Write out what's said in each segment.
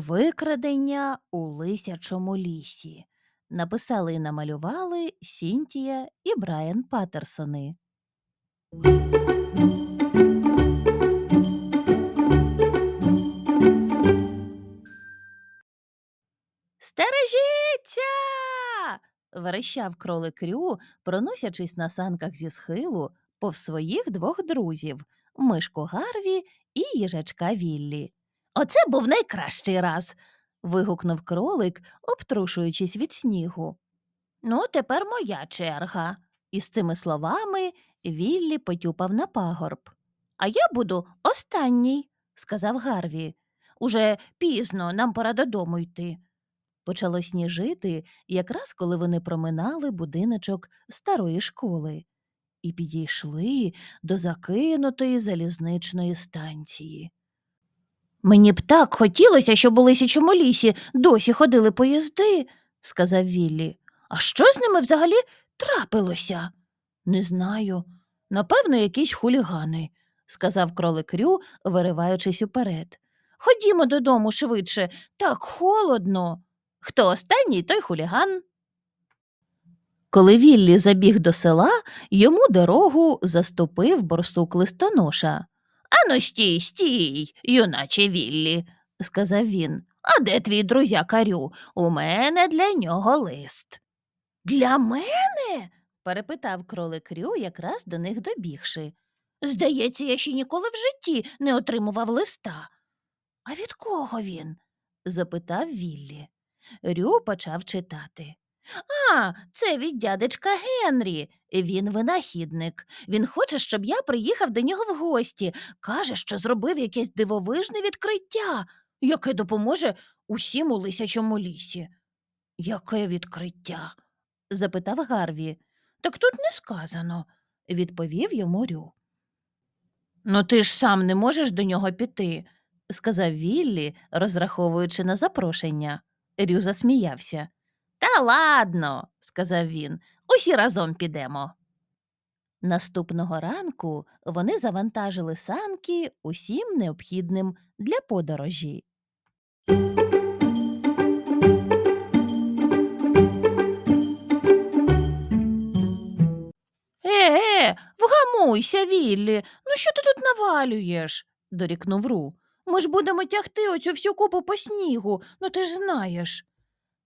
Викрадення у лисячому лісі. Написали і намалювали Сінтія і Брайан Паттерсони. Стережіться. верещав кролик Рю, проносячись на санках зі схилу повз своїх двох друзів мишку Гарві і їжачка Віллі. Оце був найкращий раз. вигукнув кролик, обтрушуючись від снігу. Ну, тепер моя черга. І з цими словами Віллі потюпав на пагорб. А я буду останній, сказав Гарві. Уже пізно, нам пора додому йти. Почало сніжити, якраз коли вони проминали будиночок старої школи і підійшли до закинутої залізничної станції. Мені б так хотілося, щоб у лисячому лісі досі ходили поїзди, сказав Віллі. А що з ними взагалі трапилося? Не знаю. Напевно, якісь хулігани, сказав кролик Рю, вириваючись уперед. Ходімо додому швидше, так холодно. Хто останній, той хуліган. Коли Віллі забіг до села, йому дорогу заступив борсук листоноша. Ану, стій, стій, юначе Віллі, сказав він. А де твій друзяка Рю? У мене для нього лист. Для мене? перепитав кролик Рю, якраз до них добігши. Здається, я ще ніколи в житті не отримував листа. А від кого він? запитав Віллі. Рю почав читати. А, це від дядечка Генрі. Він винахідник. Він хоче, щоб я приїхав до нього в гості. Каже, що зробив якесь дивовижне відкриття, яке допоможе усім у лисячому лісі. Яке відкриття? запитав Гарві. Так тут не сказано, відповів йому Рю. Ну, ти ж сам не можеш до нього піти, сказав Віллі, розраховуючи на запрошення. Рю засміявся. Та ладно, сказав він, усі разом підемо. Наступного ранку вони завантажили санки усім необхідним для подорожі. Е, вгамуйся, Віллі. Ну що ти тут навалюєш? дорікнув Ру. Ми ж будемо тягти оцю всю купу по снігу, ну ти ж знаєш.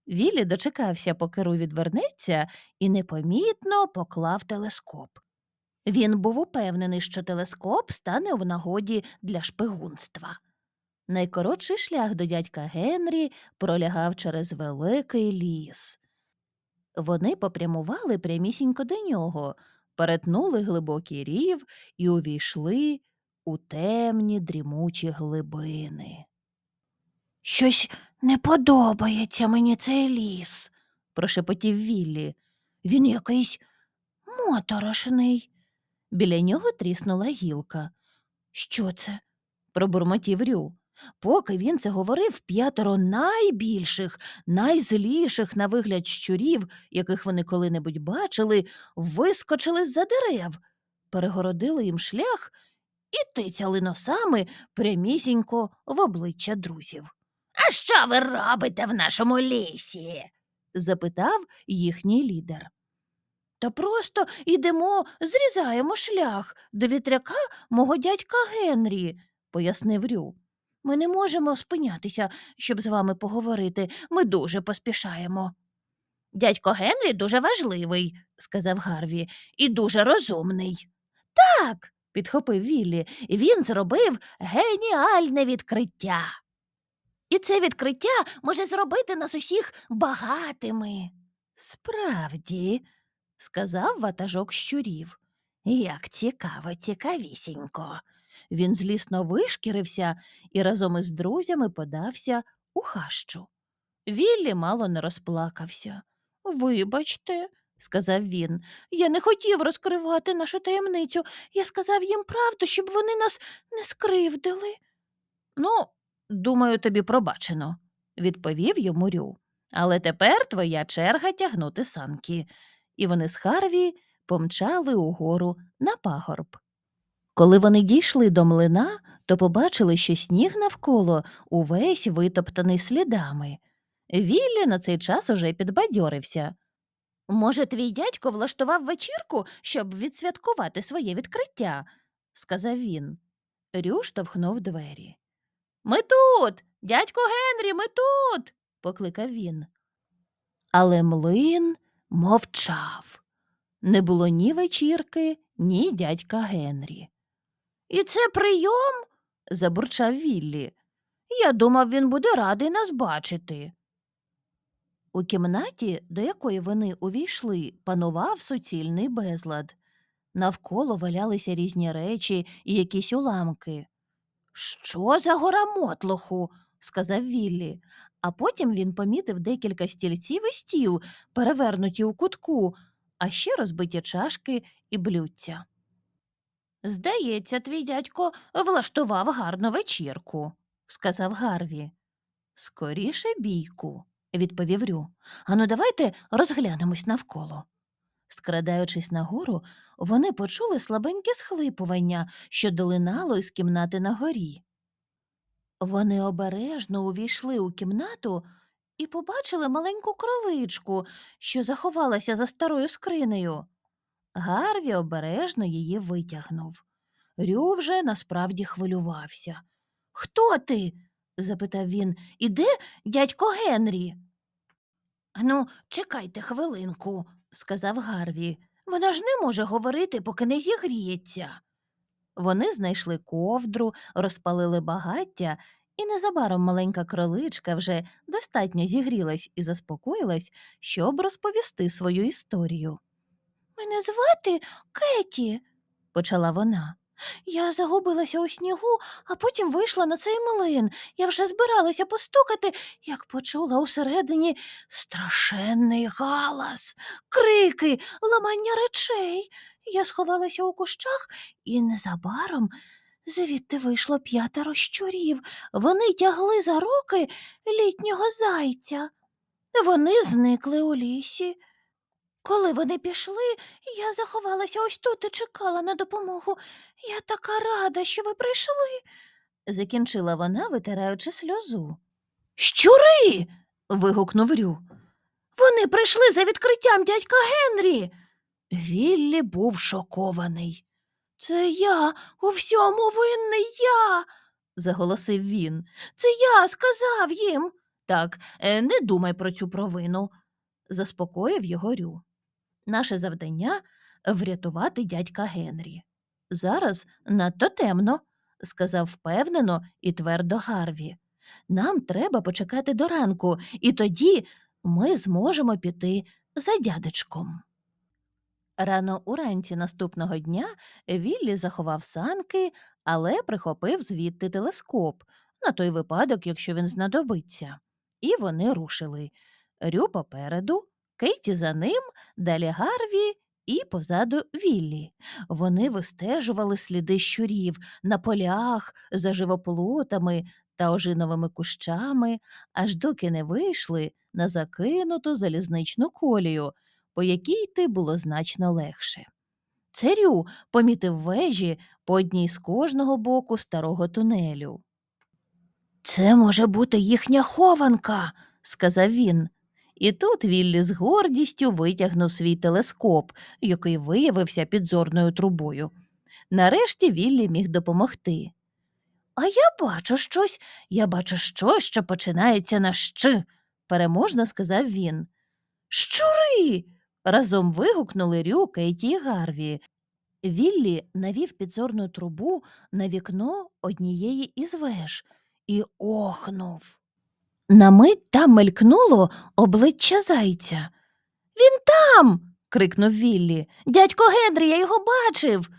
Віллі дочекався, поки Ру відвернеться, і непомітно поклав телескоп. Він був упевнений, що телескоп стане в нагоді для шпигунства. Найкоротший шлях до дядька Генрі пролягав через великий ліс. Вони попрямували прямісінько до нього, перетнули глибокий рів і увійшли у темні дрімучі глибини. Щось не подобається мені цей ліс, прошепотів Віллі. Він якийсь моторошний. Біля нього тріснула гілка. Що це? пробурмотів Рю. Поки він це говорив, п'ятеро найбільших, найзліших на вигляд щурів, яких вони коли-небудь бачили, вискочили з-за дерев, перегородили їм шлях і тицяли носами прямісінько в обличчя друзів. А що ви робите в нашому лісі? запитав їхній лідер. Та просто йдемо, зрізаємо шлях до вітряка мого дядька Генрі, пояснив Рю. Ми не можемо спинятися, щоб з вами поговорити. Ми дуже поспішаємо. Дядько Генрі дуже важливий, сказав Гарві, і дуже розумний. Так, підхопив Віллі, він зробив геніальне відкриття. І це відкриття може зробити нас усіх багатими. Справді, сказав ватажок щурів. Як цікаво, цікавісінько. Він злісно вишкірився і разом із друзями подався у хащу. Віллі мало не розплакався. Вибачте, сказав він, я не хотів розкривати нашу таємницю. Я сказав їм правду, щоб вони нас не скривдили. Ну, думаю, тобі пробачено, відповів йому Рю. Але тепер твоя черга тягнути санки. І вони з Харві помчали угору на пагорб. Коли вони дійшли до млина, то побачили, що сніг навколо увесь витоптаний слідами. Віллі на цей час уже підбадьорився. Може, твій дядько влаштував вечірку, щоб відсвяткувати своє відкриття, сказав він. Рю штовхнув двері. Ми тут, дядько Генрі, ми тут. покликав він. Але млин мовчав. Не було ні вечірки, ні дядька Генрі. І це прийом? забурчав Віллі. Я думав, він буде радий нас бачити. У кімнаті, до якої вони увійшли, панував суцільний безлад. Навколо валялися різні речі і якісь уламки. Що за гора мотлоху? сказав Віллі, а потім він помітив декілька стільців і стіл, перевернуті у кутку, а ще розбиті чашки і блюдця. Здається, твій дядько влаштував гарну вечірку, сказав Гарві. Скоріше бійку, відповів Рю. Ану, давайте розглянемось навколо. Скрадаючись нагору, вони почули слабеньке схлипування, що долинало із кімнати на горі. Вони обережно увійшли у кімнату і побачили маленьку кроличку, що заховалася за старою скринею. Гарві обережно її витягнув. Рю вже насправді хвилювався. Хто ти? запитав він. І де дядько Генрі? Ну, чекайте хвилинку, сказав Гарві. Вона ж не може говорити, поки не зігріється. Вони знайшли ковдру, розпалили багаття, і незабаром маленька кроличка вже достатньо зігрілась і заспокоїлась, щоб розповісти свою історію. Мене звати Кеті, почала вона. Я загубилася у снігу, а потім вийшла на цей млин. Я вже збиралася постукати, як почула усередині страшенний галас, крики, ламання речей. Я сховалася у кущах, і незабаром звідти вийшло п'ятеро щурів. Вони тягли за руки літнього зайця. Вони зникли у лісі. Коли вони пішли, я заховалася ось тут і чекала на допомогу. Я така рада, що ви прийшли, закінчила вона, витираючи сльозу. Щури. вигукнув Рю. Вони прийшли за відкриттям дядька Генрі. Віллі був шокований. Це я у всьому винний я, заголосив він. Це я сказав їм. Так, е, не думай про цю провину, заспокоїв його Рю. Наше завдання врятувати дядька Генрі. Зараз надто темно, сказав впевнено і твердо Гарві. Нам треба почекати до ранку, і тоді ми зможемо піти за дядечком. Рано уранці наступного дня Віллі заховав санки, але прихопив звідти телескоп на той випадок, якщо він знадобиться. І вони рушили. Рю попереду, Кейті за ним, далі Гарві і позаду Віллі. Вони вистежували сліди щурів на полях, за живоплотами та ожиновими кущами, аж доки не вийшли на закинуту залізничну колію, по якій йти було значно легше. Царю помітив вежі по одній з кожного боку старого тунелю. Це може бути їхня хованка, сказав він. І тут Віллі з гордістю витягнув свій телескоп, який виявився підзорною трубою. Нарешті Віллі міг допомогти. А я бачу щось, я бачу щось, що починається на щ, переможно сказав він. Щури. разом вигукнули Рю, Кейті і Гарві. Віллі навів підзорну трубу на вікно однієї із веж і охнув. На мить там мелькнуло обличчя зайця. Він там. крикнув Віллі. Дядько Генрі, я його бачив.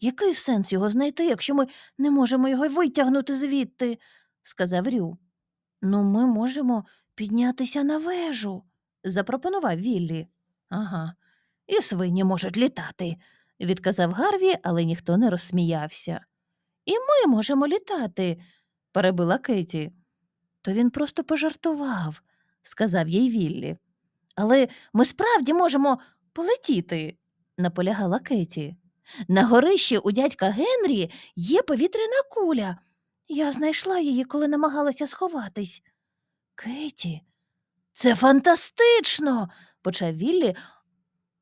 Який сенс його знайти, якщо ми не можемо його витягнути звідти? сказав Рю. Ну, ми можемо піднятися на вежу, запропонував Віллі. Ага, і свині можуть літати, відказав Гарві, але ніхто не розсміявся. І ми можемо літати, перебила Кеті. То він просто пожартував, сказав їй Віллі. Але ми справді можемо полетіти, наполягала Кеті. На горищі у дядька Генрі є повітряна куля. Я знайшла її, коли намагалася сховатись. Кеті, це фантастично, почав Віллі,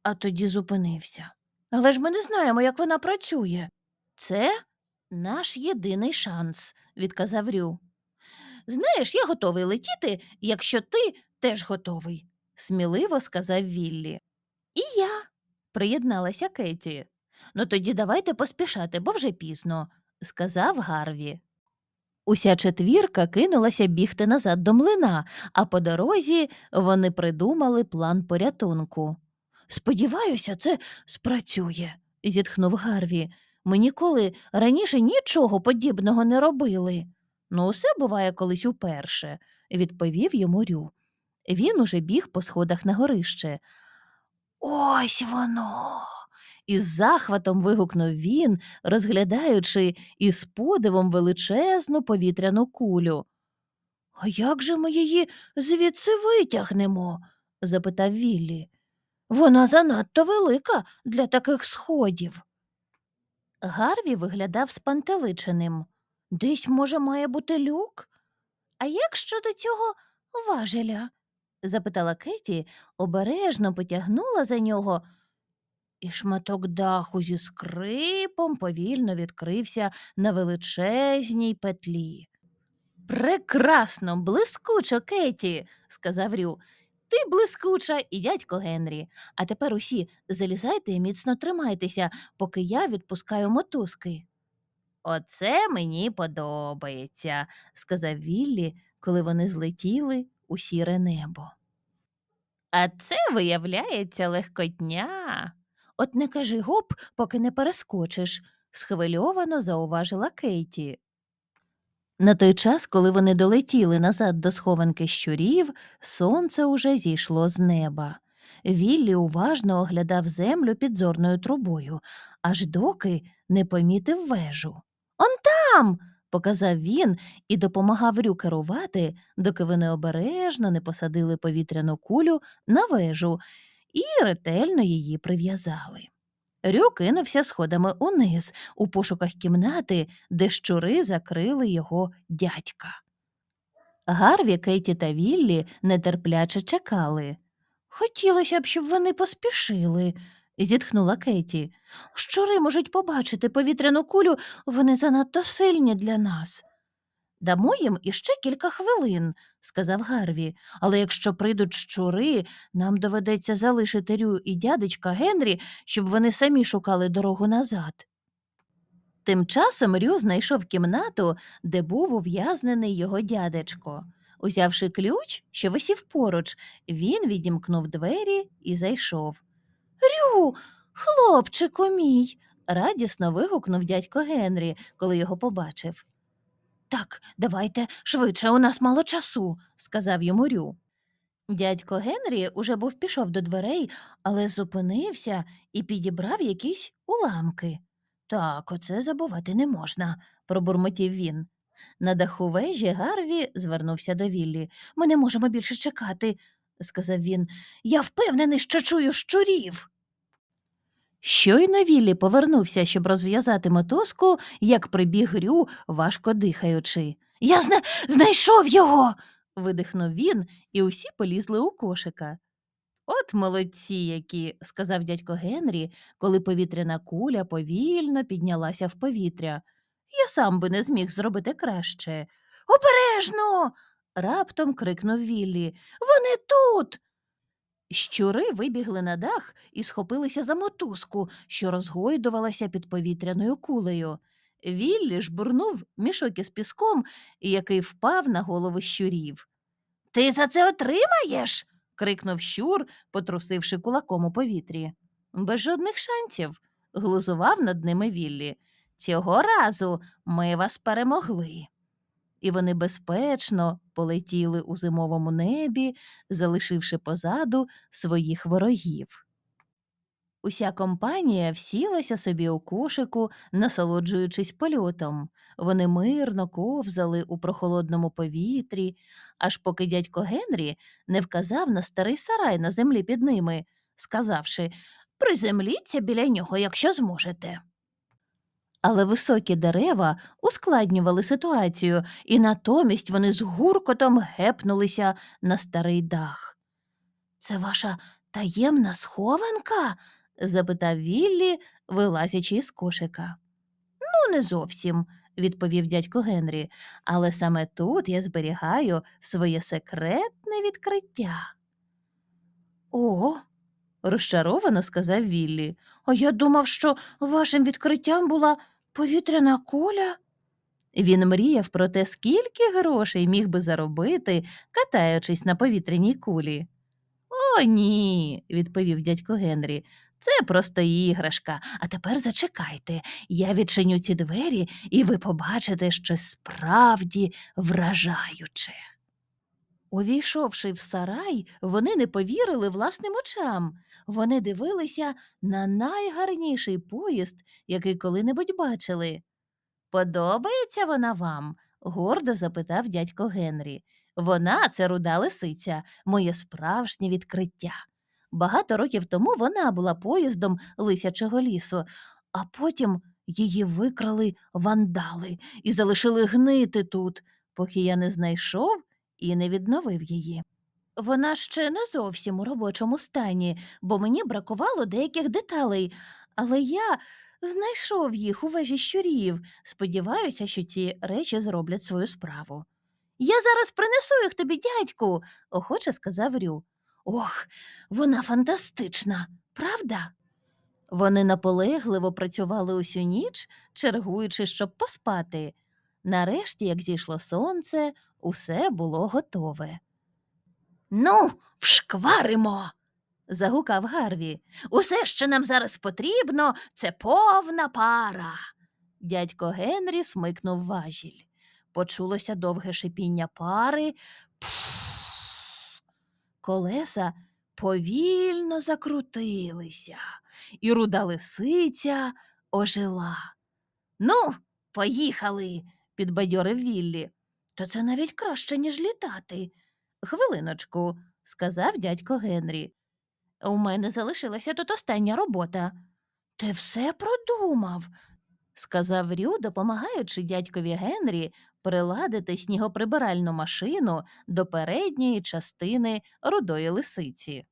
а тоді зупинився. Але ж ми не знаємо, як вона працює. Це наш єдиний шанс, відказав Рю. Знаєш, я готовий летіти, якщо ти теж готовий, сміливо сказав Віллі. І я, приєдналася Кеті. Ну тоді давайте поспішати, бо вже пізно, сказав Гарві. Уся четвірка кинулася бігти назад до млина, а по дорозі вони придумали план порятунку. Сподіваюся, це спрацює, зітхнув Гарві. Ми ніколи раніше нічого подібного не робили. Ну, усе буває колись уперше, відповів йому Рю. Він уже біг по сходах на горище. Ось воно. Із захватом вигукнув він, розглядаючи із подивом величезну повітряну кулю. А як же ми її звідси витягнемо? запитав Віллі. Вона занадто велика для таких сходів. Гарві виглядав спантеличеним. Десь, може, має бути люк? А як щодо цього важеля? запитала Кеті, обережно потягнула за нього, і шматок даху зі скрипом повільно відкрився на величезній петлі. Прекрасно, блискучо, Кеті, сказав Рю. Ти блискуча і дядько Генрі. А тепер усі залізайте і міцно тримайтеся, поки я відпускаю мотузки. Оце мені подобається, сказав Віллі, коли вони злетіли у сіре небо. А це виявляється легкотня. От не кажи гоп, поки не перескочиш, схвильовано зауважила Кейті. На той час, коли вони долетіли назад до схованки щурів, сонце уже зійшло з неба. Віллі уважно оглядав землю підзорною трубою, аж доки не помітив вежу. Он там. показав він і допомагав Рю керувати, доки вони обережно не посадили повітряну кулю на вежу і ретельно її прив'язали. Рю кинувся сходами униз у пошуках кімнати, де щури закрили його дядька. Гарві, Кейті та Віллі нетерпляче чекали. Хотілося б, щоб вони поспішили, зітхнула Кеті. Щури можуть побачити повітряну кулю, вони занадто сильні для нас. Дамо їм іще кілька хвилин, сказав Гарві, але якщо прийдуть щури, нам доведеться залишити Рю і дядечка Генрі, щоб вони самі шукали дорогу назад. Тим часом Рю знайшов кімнату, де був ув'язнений його дядечко. Узявши ключ, що висів поруч, він відімкнув двері і зайшов. Рю, хлопчику мій. радісно вигукнув дядько Генрі, коли його побачив. Так, давайте швидше, у нас мало часу, сказав йому Рю. Дядько Генрі уже був пішов до дверей, але зупинився і підібрав якісь уламки. Так, оце забувати не можна, пробурмотів він. На даху вежі Гарві звернувся до Віллі. Ми не можемо більше чекати, сказав він. Я впевнений, що чую щурів. Щойно Віллі повернувся, щоб розв'язати мотузку, як прибіг Рю, важко дихаючи. Я зна... знайшов його. видихнув він, і усі полізли у кошика. От молодці які, сказав дядько Генрі, коли повітряна куля повільно піднялася в повітря. Я сам би не зміг зробити краще. Обережно. Раптом крикнув Віллі. Вони тут. Щури вибігли на дах і схопилися за мотузку, що розгойдувалася під повітряною кулею. Віллі ж бурнув мішок із піском, який впав на голови щурів. Ти за це отримаєш? крикнув щур, потрусивши кулаком у повітрі. Без жодних шансів, глузував над ними Віллі. Цього разу ми вас перемогли. І вони безпечно полетіли у зимовому небі, залишивши позаду своїх ворогів. Уся компанія всілася собі у кошику, насолоджуючись польотом. Вони мирно ковзали у прохолодному повітрі, аж поки дядько Генрі не вказав на старий сарай на землі під ними, сказавши Приземліться біля нього, якщо зможете. Але високі дерева ускладнювали ситуацію, і натомість вони з гуркотом гепнулися на старий дах. Це ваша таємна схованка? запитав Віллі, вилазячи із кошика. Ну, не зовсім, відповів дядько Генрі, але саме тут я зберігаю своє секретне відкриття. О, розчаровано сказав Віллі. А я думав, що вашим відкриттям була повітряна куля. Він мріяв про те, скільки грошей міг би заробити, катаючись на повітряній кулі. О, ні, відповів дядько Генрі. Це просто іграшка. А тепер зачекайте. Я відчиню ці двері, і ви побачите щось справді вражаюче. Увійшовши в сарай, вони не повірили власним очам. Вони дивилися на найгарніший поїзд, який коли-небудь бачили. Подобається вона вам? гордо запитав дядько Генрі. Вона це руда лисиця, моє справжнє відкриття. Багато років тому вона була поїздом лисячого лісу, а потім її викрали вандали і залишили гнити тут, поки я не знайшов і не відновив її. Вона ще не зовсім у робочому стані, бо мені бракувало деяких деталей, але я знайшов їх у вежі щурів. Сподіваюся, що ці речі зроблять свою справу. Я зараз принесу їх тобі, дядьку, охоче сказав Рю. Ох, вона фантастична, правда? Вони наполегливо працювали усю ніч, чергуючи, щоб поспати. Нарешті, як зійшло сонце, усе було готове. Ну, вшкваримо. загукав Гарві. Усе, що нам зараз потрібно, це повна пара. Дядько Генрі смикнув важіль. Почулося довге шипіння пари. Пф. Колеса повільно закрутилися, і руда лисиця ожила. Ну, поїхали, підбадьорив Віллі. То це навіть краще, ніж літати. Хвилиночку, сказав дядько Генрі. У мене залишилася тут остання робота. Ти все продумав, сказав Рю, допомагаючи дядькові Генрі приладити снігоприбиральну машину до передньої частини рудої лисиці.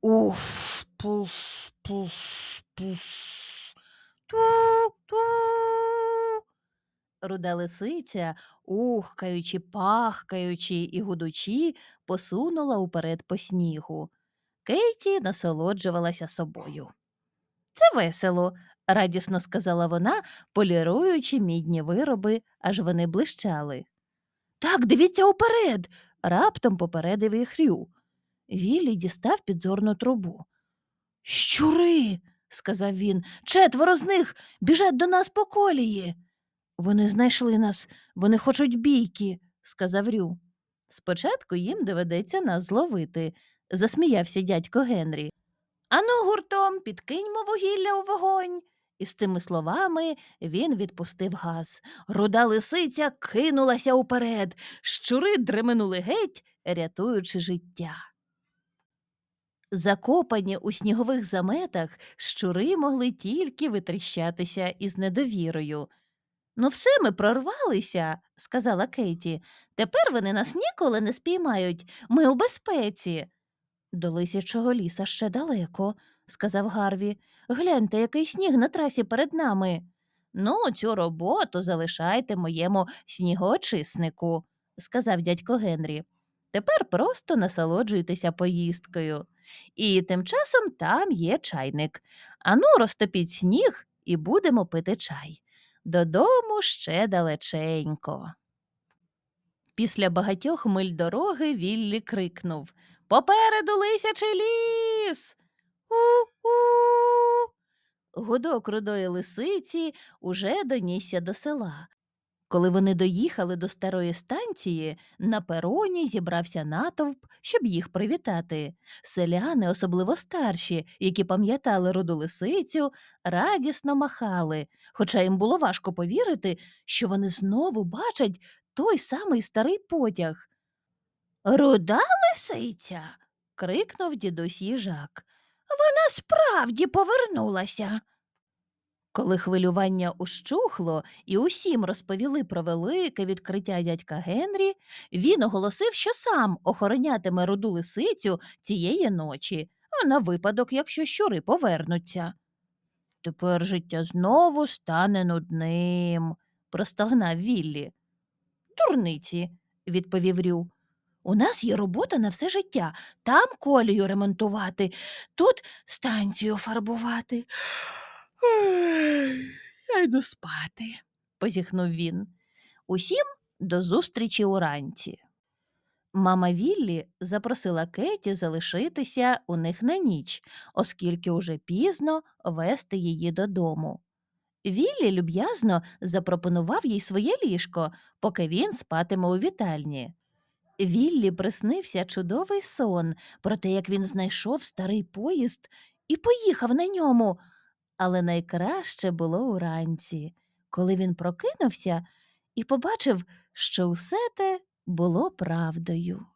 Уф, пуф, пуф, пуф. Ту-ту. Руда лисиця, ухкаючи, пахкаючи і гудучи, посунула уперед по снігу. Кейті насолоджувалася собою. Це весело, радісно сказала вона, поліруючи мідні вироби, аж вони блищали. Так, дивіться уперед. раптом попередив їх Рю. Віллі дістав підзорну трубу. Щури, сказав він, четверо з них біжать до нас по колії. Вони знайшли нас, вони хочуть бійки, сказав Рю. Спочатку їм доведеться нас зловити, засміявся дядько Генрі. Ану, гуртом, підкиньмо вугілля у вогонь. І з тими словами він відпустив газ. Руда лисиця кинулася уперед, щури дременули геть, рятуючи життя. Закопані у снігових заметах, щури могли тільки витріщатися із недовірою. Ну, все ми прорвалися, сказала Кейті. Тепер вони нас ніколи не спіймають. Ми у безпеці. До лисячого ліса ще далеко, сказав Гарві. Гляньте, який сніг на трасі перед нами. Ну, цю роботу залишайте моєму снігоочиснику, сказав дядько Генрі. Тепер просто насолоджуйтеся поїздкою. І тим часом там є чайник. Ану, розтопіть сніг і будемо пити чай. Додому ще далеченько. Після багатьох миль дороги Віллі крикнув Попереду лисячий ліс. У-у. Гудок рудої лисиці уже донісся до села. Коли вони доїхали до старої станції, на пероні зібрався натовп, щоб їх привітати. Селяни, особливо старші, які пам'ятали руду лисицю, радісно махали, хоча їм було важко повірити, що вони знову бачать той самий старий потяг. Руда лисиця. крикнув дідусь їжак. Вона справді повернулася. Коли хвилювання ущухло і усім розповіли про велике відкриття дядька Генрі, він оголосив, що сам охоронятиме руду лисицю цієї ночі, а на випадок, якщо щури повернуться. Тепер життя знову стане нудним, простогнав Віллі. Дурниці, відповів Рю. У нас є робота на все життя. Там колію ремонтувати, тут станцію фарбувати. Я йду спати, позіхнув він. Усім до зустрічі уранці. Мама Віллі запросила Кеті залишитися у них на ніч, оскільки уже пізно вести її додому. Віллі люб'язно запропонував їй своє ліжко, поки він спатиме у вітальні. Віллі приснився чудовий сон про те, як він знайшов старий поїзд і поїхав на ньому. Але найкраще було уранці, коли він прокинувся і побачив, що усе те було правдою.